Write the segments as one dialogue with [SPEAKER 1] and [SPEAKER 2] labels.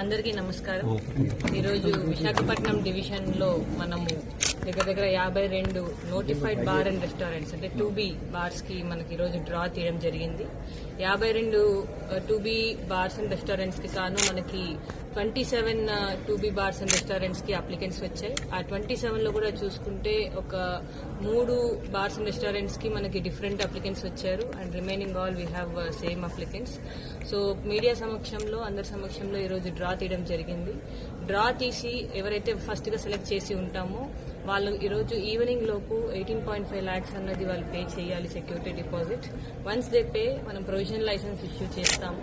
[SPEAKER 1] అందరికీ నమస్కారం. ఈరోజు విశాఖపట్నం డివిజన్లో మనము దగ్గర దగ్గర యాభై రెండు నోటిఫైడ్ బార్ అండ్ రెస్టారెంట్స్ అంటే టూ బి బార్స్కి మనకి ఈరోజు డ్రా తీయడం జరిగింది. యాభై రెండు టూ బి బార్స్ అండ్ రెస్టారెంట్స్కి కాను మనకి twenty seven two B bars and రెస్టారెంట్స్కి applicants వచ్చాయి. ఆ ట్వంటీ సెవెన్లో కూడా చూసుకుంటే ఒక మూడు బార్స్ అండ్ రెస్టారెంట్స్కి మనకి డిఫరెంట్ అప్లికెంట్స్ వచ్చారు. And remaining all we have same applicants so media సమక్షంలో అందరి సమక్షంలో ఈరోజు డ్రా తీయడం జరిగింది. డ్రా తీసి ఎవరైతే ఫస్ట్గా సెలెక్ట్ చేసి ఉంటామో వాళ్ళు ఈరోజు ఈవినింగ్ లోపు ఎయిటీన్ పాయింట్ ఫైవ్ ల్యాక్స్ అన్నది వాళ్ళు పే చేయాలి security deposit once they pay మనం ప్రొవిజనల్ లైసెన్స్ ఇష్యూ చేస్తాము.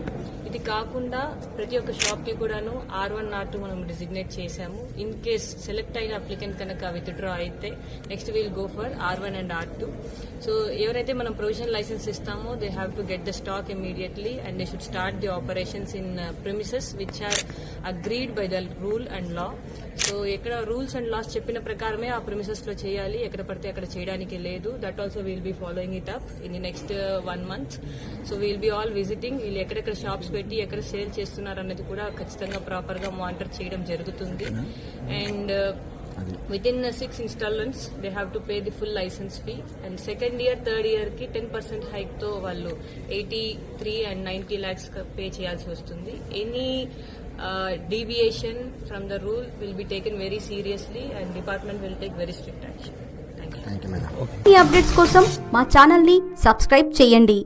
[SPEAKER 1] ఇది కాకుండా ప్రతి ఒక్క షాప్కి కూడాను ఆర్ వన్ ఆర్ టూ మనం డిజిగ్నేట్ చేశాము. ఇన్ కేస్ సెలెక్ట్ అయిన అప్లికెంట్ కనుక విత్డ్రా అయితే next we'll go for R one and R two so ఎవరైతే మనం ప్రొవిజనల్ లైసెన్స్ ఇస్తామో they have to get the stock immediately and they should start the operations in premises which are agreed by the rule and law so ఎక్కడ rules and laws చెప్పిన ప్రకారమే ఆ ప్రిమిసెస్లో చేయాలి ఎక్కడ పడితే అక్కడ చేయడానికి లేదు. That also will be following it up in the next one month so will be all visiting వీళ్ళు ఎక్కడెక్కడ షాప్స్ పెట్టి ఎక్కడ సేల్ చేస్తున్నారు అన్నది కూడా ఖచ్చితంగా ప్రాపర్గా మానిటర్ చేయడం జరుగుతుంది. And within six instalments they have to pay the full licence fee and second year third ఇయర్కి టెన్ పర్సెంట్ హైక్తో వాళ్ళు eighty three and ninety lakhs pay చేయాల్సి వస్తుంది. Any deviation from the rule will be taken very seriously and department will take very strict action
[SPEAKER 2] ఈ updates కోసం మా ఛానల్ని subscribe చేయండి.